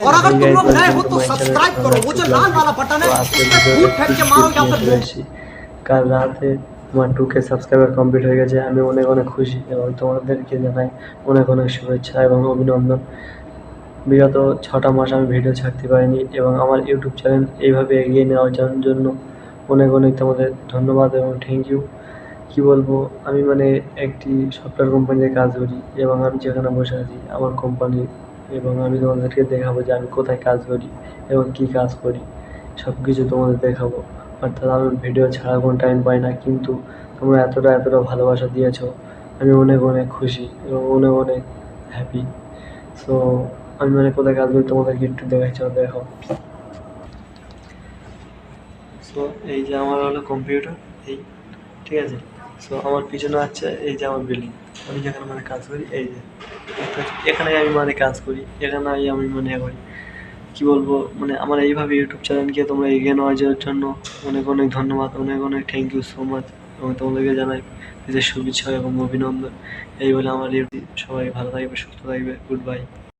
और अगर तुम लोग नए हो तो My channel सब्सक्राइब करो वो जो আমার लाल वाला बटन है তো আজকের उस पर ভিডিওতে फूट फेंक के मारो या फिर চলে এসেছি। কাল রাতে আমার টু কে সাবস্ক্রাইবার কমপ্লিট হয়ে গেছে আমি অনেক অনেক খুশি এবং তোমাদেরকে জানাই অনেক অনেক শুভেচ্ছা এবং অভিনন্দন বিগত ছটা মাস আমি ভিডিও ছাড়তে পারিনি এবং আমার ইউটিউব চ্যানেল এইভাবে এগিয়ে নেওয়ার জন- জন্য অনেক অনেক তোমাদের ধন্যবাদ এবং থ্যাংক ইউ কি বলবো আমি মানে একটি সফটওয়্যার কোম্পানিতে কাজ করি এবং আমি যেখানে বসে আছি আমার কোম্পানি এবং আমি তোমাদেরকে দেখাবো যে আমি কোথায় কাজ করি এবং কী কাজ করি। সব কিছু তোমাদের দেখাবো। অর্থাৎ আমি ভিডিও ছাড়া কোনো টাইম পাই না, কিন্তু তোমরা এতটা এতটা ভালোবাসা দিয়েছ, আমি অনেক অনেক খুশি এবং অনেক অনেক হ্যাপি সো আমি মানে কোথায় কাজ করি তোমাদেরকে একটু দেখাচ্ছি দেখো। সো এই যে আমার হলো কম্পিউটার এই, ঠিক আছে? সো আমার পিছনে আছে এই যে আমার বিল্ডিং আমি যেখানে মানে কাজ করি, এই যে। এখানে আমি মানে কাজ করি এখানে আমি মানে করি। কী বলব? মানে আমার এইভাবে ইউটিউব চ্যানেলকে তোমরা এগিয়ে নেওয়ার জন্য অনেক অনেক ধন্যবাদ, অনেক অনেক থ্যাংক ইউ সো মাচ এবং তোমাদেরকে জানাই, নিজের শুভেচ্ছা এবং অভিনন্দন। এই বলে আমার সবাই ভালো থাকবে, সুস্থ থাকবে। Good bye